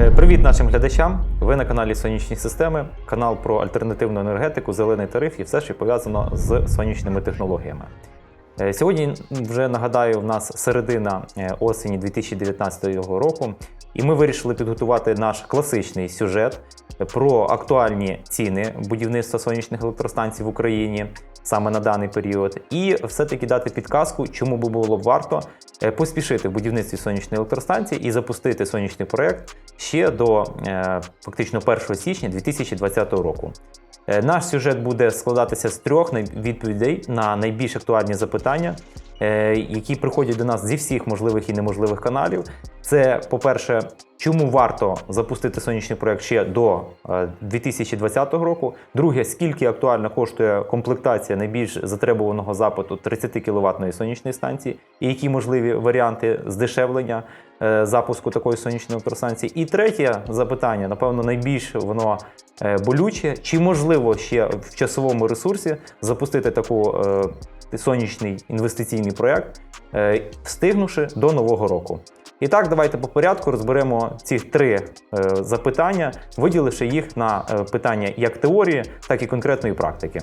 Е, Привіт нашим глядачам! Ви на каналі Сонячні системи, канал про альтернативну енергетику, зелений тариф і все, що пов'язано з сонячними технологіями. Е, Сьогодні вже нагадаю, в нас середина е, осені 2019 року, і ми вирішили підготувати наш класичний сюжет про актуальні ціни будівництва сонячних електростанцій в Україні саме на даний період, і все-таки дати підказку, чому би було б варто е, поспішити в будівництві сонячної електростанції і запустити сонячний проект ще до е, фактично 1 січня 2020 року. Е, Наш сюжет буде складатися з трьох відповідей на найбільш актуальні запитання, які приходять до нас зі всіх можливих і неможливих каналів. Це, по-перше, чому варто запустити сонячний проект ще до е, 2020 року. Друге, скільки актуально коштує комплектація найбільш затребуваного запиту 30 кВт сонячної станції, і які можливі варіанти здешевлення е, запуску такої сонячної електростанції. І третє запитання, напевно, найбільш воно е, болюче, чи можливо ще в часовому ресурсі запустити таку е, сонячний інвестиційний проект, е, встигнувши до нового року. І так, давайте по порядку розберемо ці три е, запитання, виділивши їх на е, питання як теорії, так і конкретної практики.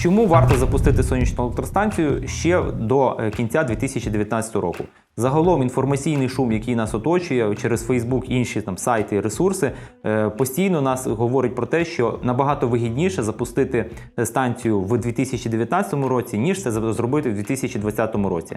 Чому варто запустити сонячну електростанцію ще до е, кінця 2019 року? Загалом інформаційний шум, який нас оточує через Фейсбук, інші там сайти, ресурси, е, постійно нас говорить про те, що набагато вигідніше запустити станцію в 2019 році, ніж це зробити в 2020 році.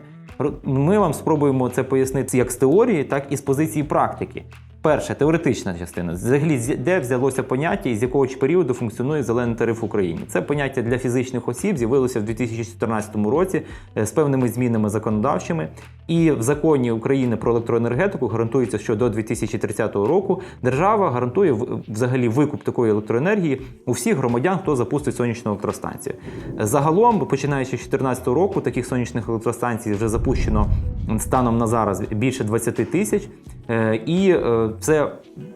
Ми вам спробуємо це пояснити як з теорії, так і з позиції практики. Перше, теоретична частина. Взагалі, де взялося поняття і з якого ж періоду функціонує зелений тариф в Україні? Це поняття для фізичних осіб з'явилося в 2014 році е, з певними змінами законодавчими. І в законі України про електроенергетику гарантується, що до 2030 року держава гарантує взагалі викуп такої електроенергії у всіх громадян, хто запустить сонячну електростанцію. Загалом, починаючи з 2014 року, таких сонячних електростанцій вже запущено станом на зараз більше 20 тисяч. Е, І е, це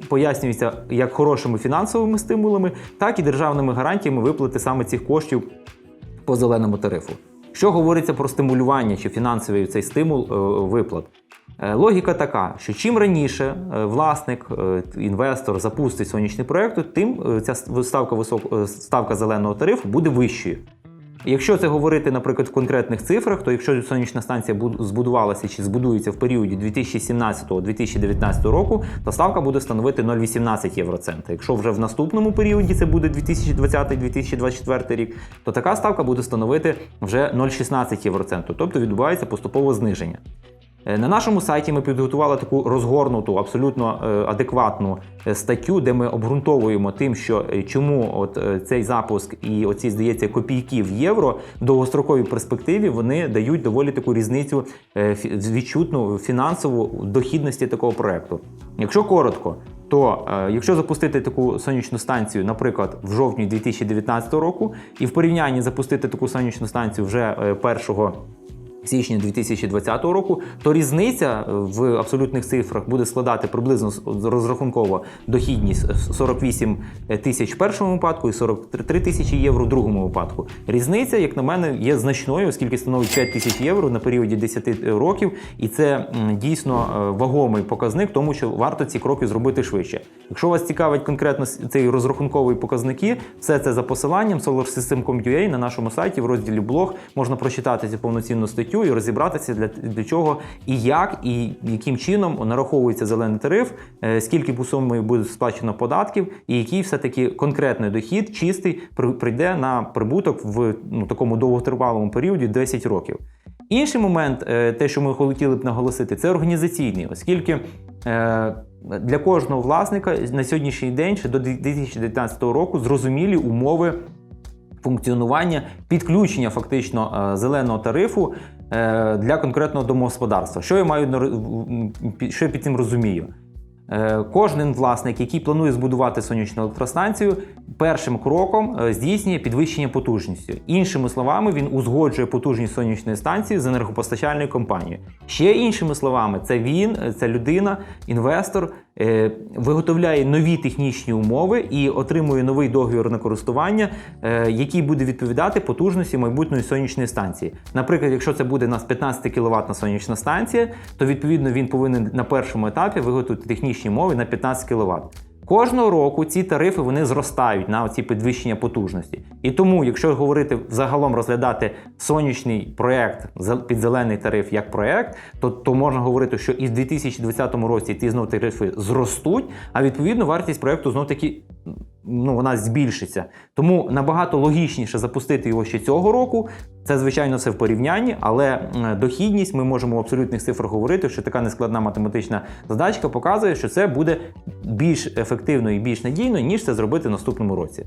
пояснюється як хорошими фінансовими стимулами, так і державними гарантіями виплати саме цих коштів по зеленому тарифу. Що говориться про стимулювання чи фінансовий цей стимул е, виплат? Логіка така, що чим раніше власник, інвестор запустить сонячний проєкт, тим ця ставка, висок... ставка зеленого тарифу буде вищою. Якщо це говорити, наприклад, в конкретних цифрах, то якщо сонячна станція збудувалася чи збудується в періоді 2017-2019 року, то ставка буде становити 0,18 євроцента. Якщо вже в наступному періоді це буде 2020-2024 рік, то така ставка буде становити вже 0,16 євроценту, тобто відбувається поступове зниження. Е, На нашому сайті ми підготували таку розгорнуту, абсолютно е, адекватну е, статтю, де ми обґрунтовуємо тим, що чому от цей запуск і оці, здається, копійки в євро в довгостроковій перспективі вони дають доволі таку різницю відчутну фінансову дохідності такого проекту. Якщо коротко, то якщо запустити таку сонячну станцію, наприклад, в жовтні 2019 року, і в порівнянні запустити таку сонячну станцію вже е, 1 січня 2020 року, то різниця в абсолютних цифрах буде складати приблизно розрахунково дохідність 48 тисяч в першому випадку і 43 тисячі євро в другому випадку. Різниця, як на мене, є значною, оскільки становить 5 тисяч євро на періоді 10 років, і це дійсно е, вагомий показник, тому що варто ці кроки зробити швидше. Якщо вас цікавить конкретно цей розрахунковий показники, все це за посиланням solarsystem.com.ua на нашому сайті в розділі блог можна прочитати цю повноцінну статтю і розібратися для, для чого і як, і яким чином нараховується зелений тариф, е, скільки по сумі буде сплачено податків, і який все-таки конкретний дохід чистий при- прийде на прибуток в ну, такому довготривалому періоді 10 років. Інший момент, е, те, що ми хотіли б наголосити, це організаційний, оскільки е, для кожного власника на сьогоднішній день ще до 2019 року зрозумілі умови функціонування підключення фактично зеленого тарифу для конкретного домогосподарства. Що я маю що я під цим розумію? Е, Кожен власник, який планує збудувати сонячну електростанцію, першим кроком е, здійснює підвищення потужності. Іншими словами, він узгоджує потужність сонячної станції з енергопостачальною компанією. Ще іншими словами, це він, е, це людина, інвестор, виготовляє нові технічні умови і отримує новий договір на користування, який буде відповідати потужності майбутньої сонячної станції. Наприклад, якщо це буде у нас 15 кВт сонячна станція, то відповідно він повинен на першому етапі виготовити технічні підвищені умови на 15 кВт. Кожного року ці тарифи вони зростають на ці підвищення потужності. І тому, якщо говорити взагалом розглядати сонячний проект зел- під зелений тариф як проект, то, то можна говорити, що і в 2020 році ті знов тарифи зростуть, а відповідно вартість проекту знов таки ну, вона збільшиться. Тому набагато логічніше запустити його ще цього року. Це, звичайно, все в порівнянні, але дохідність ми можемо в абсолютних цифрах говорити, що така нескладна математична задачка показує, що це буде більш ефективно і більш надійно, ніж це зробити в наступному році.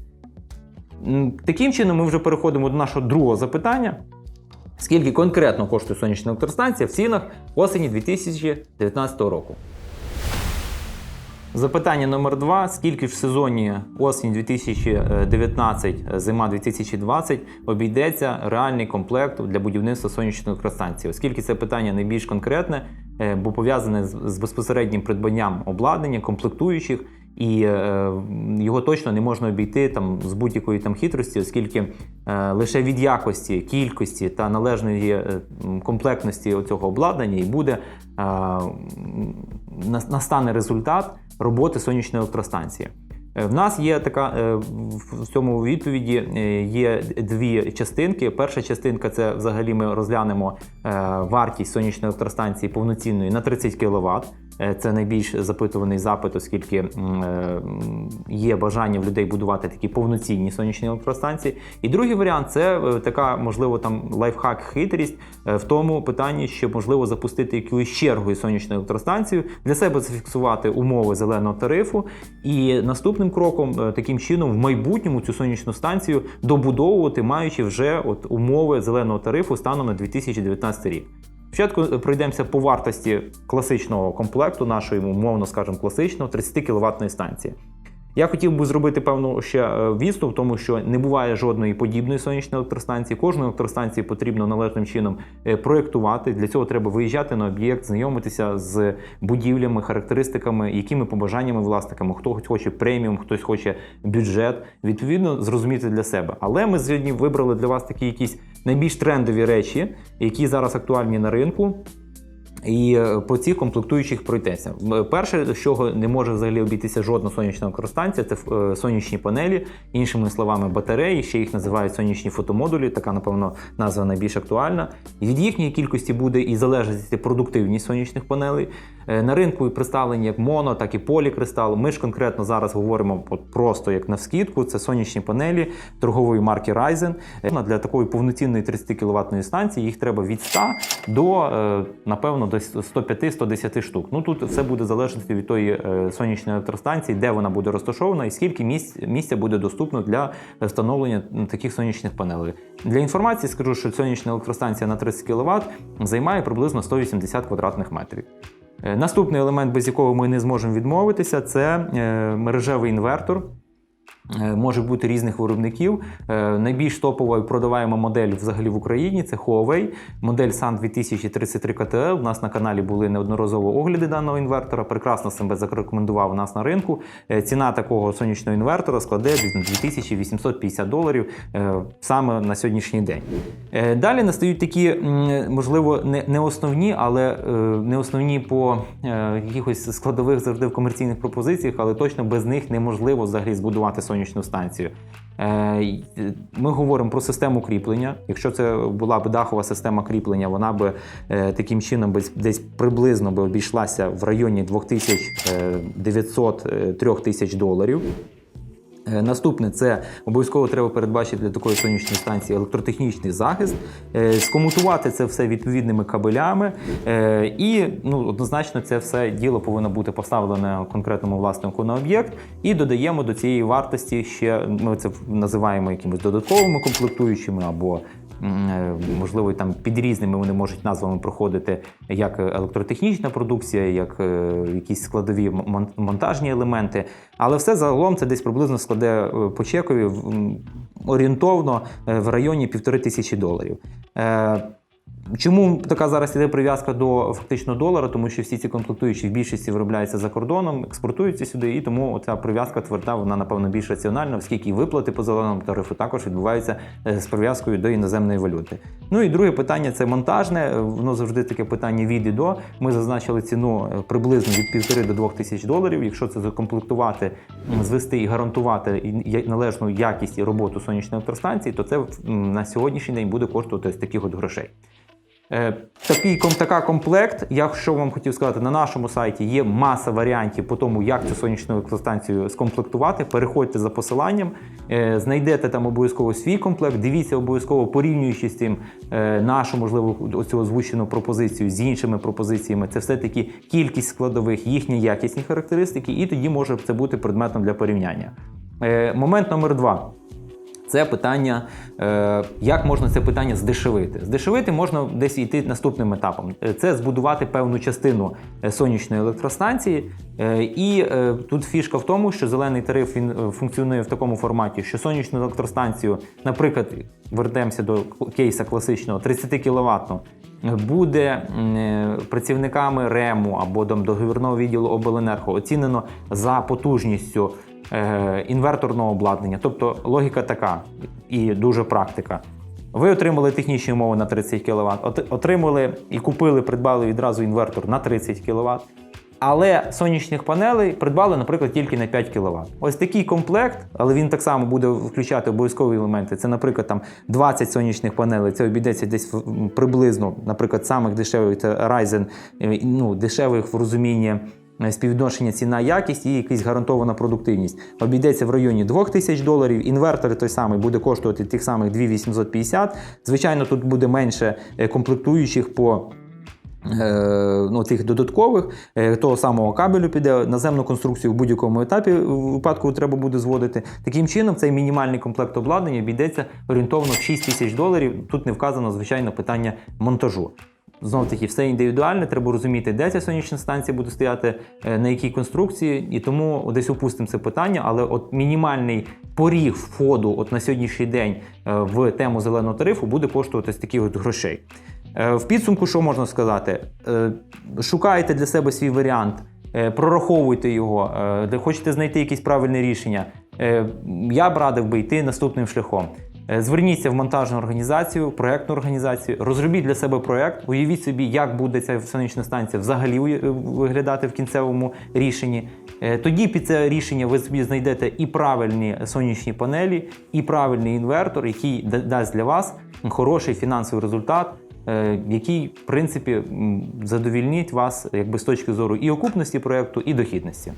Таким чином, ми вже переходимо до нашого другого запитання. Скільки конкретно коштує сонячна електростанція в цінах осені 2019 року? Запитання номер два: скільки ж в сезоні осінь 2019, зима 2020 обійдеться реальний комплект для будівництва сонячної електростанції? Оскільки це питання найбільш конкретне, е, бо пов'язане з безпосереднім придбанням обладнання, комплектуючих, і е, його точно не можна обійти там з будь-якої там хитрості, оскільки е, лише від якості, кількості та належної е, комплектності цього обладнання і буде е, настане результат роботи сонячної електростанції. Е, В нас є така е, в цьому відповіді е, є дві частинки. Перша частинка це взагалі ми розглянемо вартість сонячної електростанції повноцінної на 30 кВт. Це найбільш запитуваний запит, оскільки е, є бажання в людей будувати такі повноцінні сонячні електростанції. І другий варіант це е, така, можливо, там лайфхак, хитрість е, в тому питанні, що можливо запустити якусь чергою сонячну електростанцію, для себе зафіксувати умови зеленого тарифу, і наступним кроком, е, таким чином, в майбутньому цю сонячну станцію добудовувати, маючи вже от умови зеленого тарифу станом на 2019 рік. Спочатку е, пройдемося по вартості класичного комплекту, нашої, умовно скажемо, класичного 30 кВт станції. Я хотів би зробити певну ще е, відступ, тому що не буває жодної подібної сонячної електростанції. Кожну електростанцію потрібно належним чином е, проєктувати. Для цього треба виїжджати на об'єкт, знайомитися з будівлями, характеристиками, якими побажаннями власниками. Хто хоче преміум, хтось хоче бюджет. Відповідно, зрозуміти для себе. Але ми сьогодні вибрали для вас такі якісь найбільш трендові речі, які зараз актуальні на ринку. І е, по цих комплектуючих пройтеся. М, Перше, з чого не може взагалі обійтися жодна сонячна електростанція, це е, сонячні панелі, іншими словами, батареї, ще їх називають сонячні фотомодулі, така, напевно, назва найбільш актуальна. І від їхньої кількості буде і залежати продуктивність сонячних панелей. Е, На ринку представлені як моно, так і полікристал. Ми ж конкретно зараз говоримо просто як на вскидку. Це сонячні панелі торгової марки Ryzen. Для такої повноцінної 30 кВт станції їх треба від 100 до, напевно, до 105-110 штук. Ну тут все буде залежати від тої е, сонячної електростанції, де вона буде розташована і скільки місць, місця буде доступно для встановлення таких сонячних панелей. Для інформації скажу, що сонячна електростанція на 30 кВт займає приблизно 180 квадратних метрів. Е, Наступний елемент, без якого ми не зможемо відмовитися, це е, мережевий інвертор. Е, Може бути різних виробників. Е, Найбільш топова і продаваємо модель взагалі в Україні це Huawei, модель SAN 2033 KTL. У нас на каналі були неодноразово огляди даного інвертора. Прекрасно себе зарекомендував нас на ринку. Е, Ціна такого сонячного інвертора складе 2850 доларів саме на сьогоднішній день. Далі настають такі, можливо, не, основні, але не основні по якихось складових завжди в комерційних пропозиціях, але точно без них неможливо взагалі збудувати сонячну станцію. Е, Ми говоримо про систему кріплення. Якщо це була б дахова система кріплення, вона би е, таким чином десь приблизно би обійшлася в районі 2900-3000 доларів. Е, Наступне це обов'язково треба передбачити для такої сонячної станції електротехнічний захист, е, скомутувати це все відповідними кабелями, е, і ну, однозначно це все діло повинно бути поставлене конкретному власнику на об'єкт. І додаємо до цієї вартості ще ми це називаємо якимись додатковими комплектуючими або. Е, Можливо, там під різними вони можуть назвами проходити як електротехнічна продукція, як е, якісь складові монтажні елементи. Але все загалом це десь приблизно складе е, по чекові орієнтовно в районі півтори тисячі доларів. Чому така зараз іде прив'язка до фактично долара? Тому що всі ці комплектуючі в більшості виробляються за кордоном, експортуються сюди, і тому ця прив'язка тверда, вона напевно більш раціональна, оскільки виплати по зеленому тарифу також відбуваються е, з прив'язкою до іноземної валюти. Ну і друге питання це монтажне. Воно завжди таке питання від і до. Ми зазначили ціну е, приблизно від півтори до двох тисяч доларів. Якщо це закомплектувати, звести і гарантувати належну якість і роботу сонячної електростанції, то це на сьогоднішній день буде коштувати ось таких от грошей. Е, Такий така комплект, я що вам хотів сказати, на нашому сайті є маса варіантів по тому, як цю сонячну електростанцію скомплектувати. Переходьте за посиланням, е, знайдете там обов'язково свій комплект. Дивіться обов'язково порівнюючи з цим е, нашу, можливо, оцю озвучену пропозицію з іншими пропозиціями. Це все таки кількість складових, їхні якісні характеристики, і тоді може це бути предметом для порівняння. Момент номер два. Це питання, е, як можна це питання здешевити. Здешевити можна десь йти наступним етапом. Е, Це збудувати певну частину е, сонячної електростанції. І тут фішка в тому, що зелений тариф він функціонує в такому форматі, що сонячну електростанцію, наприклад, вернемося до кейса класичного 30 кВт, буде працівниками РЕМу або договірного відділу обленерго оцінено за потужністю інверторного обладнання. Тобто логіка така і дуже практика. Ви отримали технічні умови на 30 кВт, отримали і купили, придбали відразу інвертор на 30 кВт. Але сонячних панелей придбали, наприклад, тільки на 5 кВт. Ось такий комплект, але він так само буде включати обов'язкові елементи. Це, наприклад, там 20 сонячних панелей. Це обійдеться десь приблизно, наприклад, самих дешевих це Ryzen, е, ну, дешевих в розумінні е, співвідношення ціна якість і якась гарантована продуктивність. Обійдеться в районі 2000 доларів. Інвертор той самий буде коштувати тих самих 2850. Звичайно, тут буде менше е, комплектуючих по. е, Ну, тих додаткових е, того самого кабелю піде наземну конструкцію в будь-якому етапі випадку треба буде зводити. Таким чином, цей мінімальний комплект обладнання обійдеться орієнтовно в 6 тисяч доларів. Тут не вказано звичайно питання монтажу. Знов таки, все індивідуальне, треба розуміти, де ця сонячна станція буде стояти, е, на якій конструкції, і тому десь опустимо це питання. Але от мінімальний поріг входу от на сьогоднішній день е, в тему зеленого тарифу буде коштувати з таких от грошей. Е, В підсумку, що можна сказати? Шукайте для себе свій варіант, прораховуйте його, де хочете знайти якесь правильне рішення. Я б радив би йти наступним шляхом. Е, Зверніться в монтажну організацію, проєктну організацію, розробіть для себе проєкт, уявіть собі, як буде ця сонячна станція взагалі виглядати в кінцевому рішенні. Е, Тоді під це рішення ви собі знайдете і правильні сонячні панелі, і правильний інвертор, який дасть для вас хороший фінансовий результат, е, який, в принципі, м, задовільнить вас якби з точки зору і окупності проєкту, і дохідності.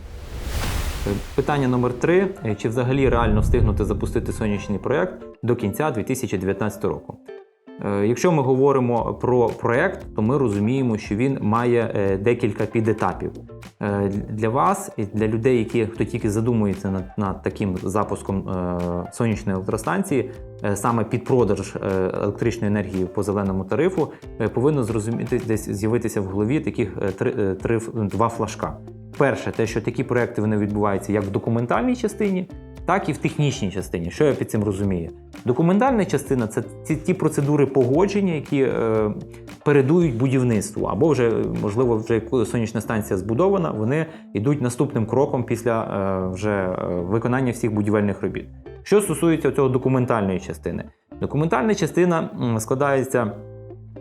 Питання номер три: Е, чи взагалі реально встигнути запустити сонячний проєкт до кінця 2019 року? Е, Якщо ми говоримо про проєкт, то ми розуміємо, що він має е, декілька підетапів. Для вас і для людей, які хто тільки задумується над, над таким запуском сонячної електростанції, саме під продаж електричної енергії по зеленому тарифу, повинно зрозуміти десь з'явитися в голові таких три, три два флажка. Перше, те, що такі проекти вони відбуваються як в документальній частині, так і в технічній частині. Що я під цим розумію? Документальна частина це ті, ті процедури погодження, які е, передують будівництву, або вже можливо, вже сонячна станція збудована, вони йдуть наступним кроком після е, вже е, виконання всіх будівельних робіт. Що стосується цього документальної частини, документальна частина складається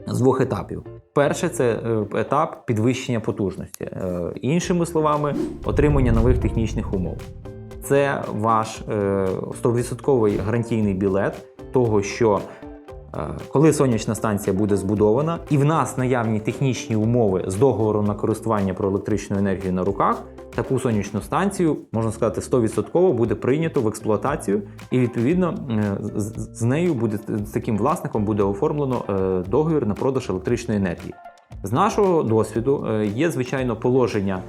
з двох етапів. Перше це е, етап підвищення потужності, Е, іншими словами, отримання нових технічних умов. Це ваш е, 100% гарантійний білет того, що е, коли сонячна станція буде збудована, і в нас наявні технічні умови з договором на користування про електричну енергію на руках, таку сонячну станцію, можна сказати, 100% буде прийнято в експлуатацію, і відповідно е, з- нею буде з таким власником буде оформлено е, договір на продаж електричної енергії. З нашого досвіду е, є звичайно положення,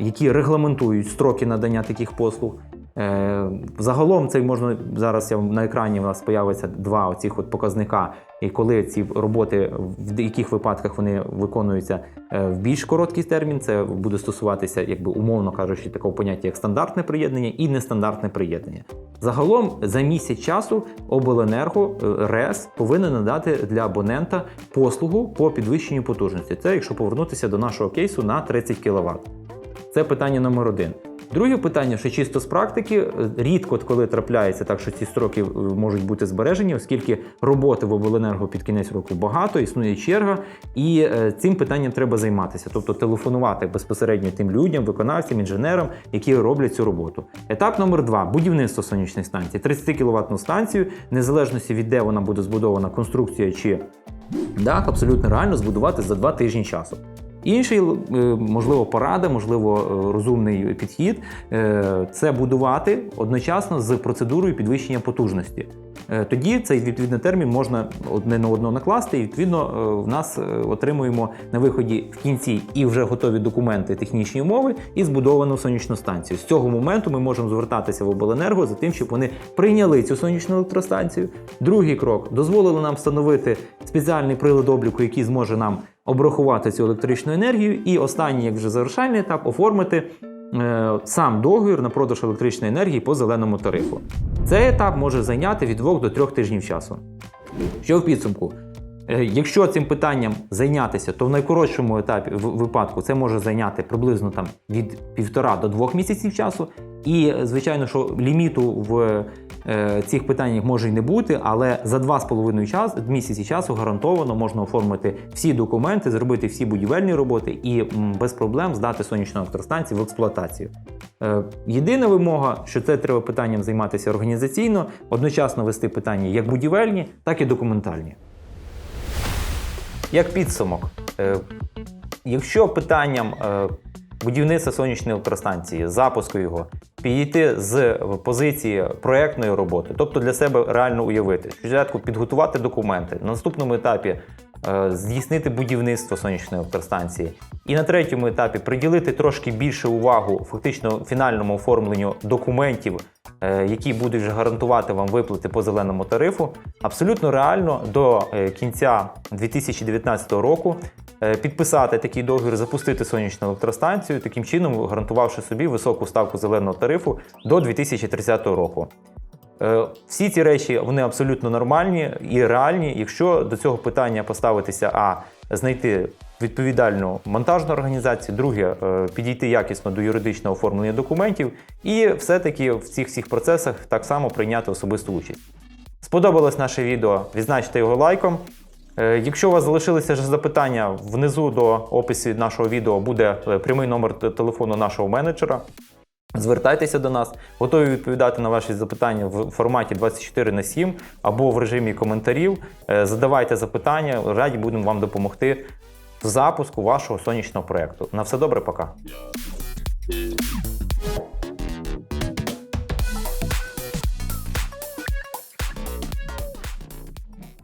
які регламентують строки надання таких послуг. Е, Загалом це можна зараз я, на екрані у нас появиться два оцих показника, і коли ці роботи, в яких випадках вони виконуються е, в більш короткий термін, це буде стосуватися, якби умовно кажучи, такого поняття як стандартне приєднання і нестандартне приєднання. Загалом за місяць часу обленерго е, РЕС повинен надати для абонента послугу по підвищенню потужності. Це якщо повернутися до нашого кейсу на 30 кВт. Це питання номер один. Друге питання, що чисто з практики, е, рідко коли трапляється так, що ці строки е, можуть бути збережені, оскільки роботи в обленерго під кінець року багато, існує черга, і е, цим питанням треба займатися, тобто телефонувати безпосередньо тим людям, виконавцям, інженерам, які роблять цю роботу. Етап номер два будівництво сонячної станції. 30 кВт станцію, незалежності від де вона буде збудована, конструкція чи дах, абсолютно реально збудувати за два тижні часу. Інший, е, можливо, порада, можливо, е, розумний підхід е, це будувати одночасно з процедурою підвищення потужності. Е, Тоді цей відповідний термін можна одне на одного накласти, і відповідно е, в нас е, отримуємо на виході в кінці і вже готові документи, технічні умови, і збудовану сонячну станцію. З цього моменту ми можемо звертатися в обленерго за тим, щоб вони прийняли цю сонячну електростанцію. Другий крок дозволили нам встановити спеціальний прилад обліку, який зможе нам обрахувати цю електричну енергію. І останній, як вже завершальний етап, оформити сам договір на продаж електричної енергії по зеленому тарифу. Цей етап може зайняти від 2 до 3 тижнів часу. Що в підсумку? Е, Якщо цим питанням зайнятися, то в найкоротшому етапі випадку це може зайняти приблизно там від півтора до двох місяців часу. І звичайно, що ліміту в е, цих питаннях може й не бути, але за два з половиною час, місяці часу гарантовано можна оформити всі документи, зробити всі будівельні роботи і без проблем здати сонячну електростанцію в експлуатацію. Е, Єдина вимога, що це треба питанням займатися організаційно, одночасно вести питання як будівельні, так і документальні. Як підсумок, е, якщо питанням е, будівництва сонячної електростанції, запуску його, підійти з позиції проектної роботи, тобто для себе реально уявити, спочатку підготувати документи, на наступному етапі е, здійснити будівництво сонячної електростанції, і на третьому етапі приділити трошки більше увагу фактично фінальному оформленню документів, які будуть вже гарантувати вам виплати по зеленому тарифу, абсолютно реально до е, кінця 2019 року е, підписати такий договір, запустити сонячну електростанцію, таким чином гарантувавши собі високу ставку зеленого тарифу до 2030 року. Е, Всі ці речі вони абсолютно нормальні і реальні, якщо до цього питання поставитися, а знайти відповідальну монтажну організацію, друге е, підійти якісно до юридичного оформлення документів, і все-таки в цих всіх процесах так само прийняти особисту участь. Сподобалось наше відео, відзначте його лайком. Е, Якщо у вас залишилися ж запитання, внизу до опису нашого відео буде е, прямий номер телефону нашого менеджера. Звертайтеся до нас, готові відповідати на ваші запитання в форматі 24 на 7 або в режимі коментарів. Задавайте запитання, раді будемо вам допомогти запуску вашого сонячного проєкту. На все добре, пока.